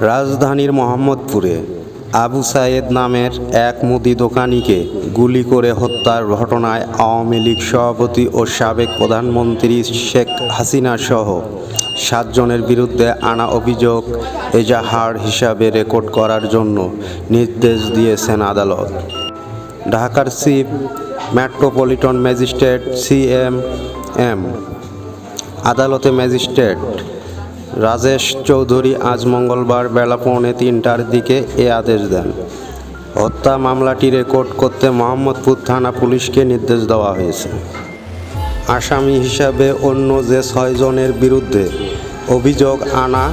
রাজধানীর মোহাম্মদপুরে আবু সায়েদ নামের এক মুদি দোকানিকে গুলি করে হত্যার ঘটনায় আওয়ামী লীগ সভাপতি ও সাবেক প্রধানমন্ত্রী শেখ হাসিনা সহ সাতজনের বিরুদ্ধে আনা অভিযোগ এজাহার হিসাবে রেকর্ড করার জন্য নির্দেশ দিয়েছেন আদালত। ঢাকার chief metropolitan magistrate C M M. আদালতে ম্যাজিস্ট্রেট রাজেশ চৌধুরী আজ মঙ্গলবার বেলা পৌনে তিনটার দিকে এ আদেশ দেন। হত্যা মামলাটি রেকর্ড করতে মোহাম্মদপুর থানা পুলিশকে নির্দেশ দেওয়া হয়েছে। আসামি হিসাবে অন্য যে ছয়জনের বিরুদ্ধে অভিযোগ আনা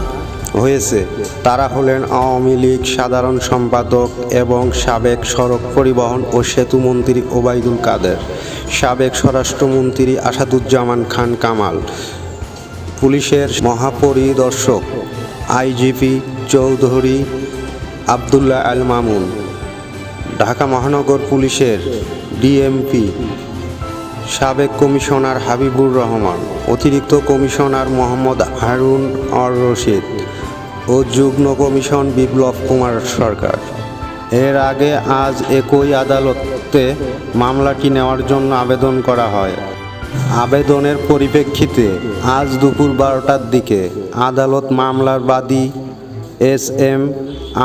হয়েছে, তারা হলেন আওয়ামী লীগ সাধারণ সম্পাদক এবং সাবেক সড়ক পরিবহন ও সেতু মন্ত্রী ওবায়দুল কাদের, সাবেক স্বরাষ্ট্রমন্ত্রী আসাদুজ্জামান খান কামাল পুলিশের মহাপরিদর্শক আইজিপি চৌধুরী আবদুল্লাহ আল মামুন, ঢাকা মহানগর পুলিশের ডিএমপি, সাবেক কমিশনার হাবিবুর রহমান, অতিরিক্ত কমিশনার মোহাম্মদ হারুন অর রশিদ ও যুগ্ম কমিশন বিপ্লব কুমার সরকার। এর আগে আজ একই আদালতে মামলাটি নেওয়ার জন্য আবেদন করা হয়। আবেদনের পরিপ্রেক্ষিতে আজ দুপুর বারোটার দিকে আদালত মামলার বাদী এস এম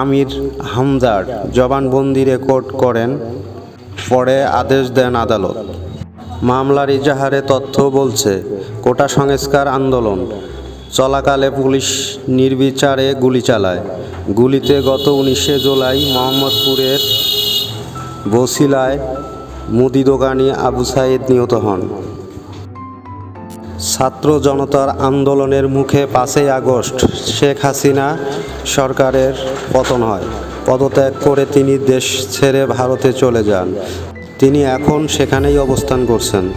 আমির হামদার জবানবন্দি রেকর্ড করেন, পরে আদেশ দেন আদালত। মামলার ইজাহারে তথ্য বলছে, কোটা সংস্কার আন্দোলন চলাকালে পুলিশ নির্বিচারে গুলি চালায়। গুলিতে গত উনিশে জুলাই মোহাম্মদপুরের বসিলায় মুদি দোকানি আবু সাইদ নিহত হন। ছাত্র জনতার আন্দোলনের মুখে পাঁচই আগস্ট শেখ হাসিনা সরকারের পতন হয়। পদত্যাগ করে তিনি দেশ ছেড়ে ভারতে চলে যান। তিনি এখন সেখানেই অবস্থান করছেন।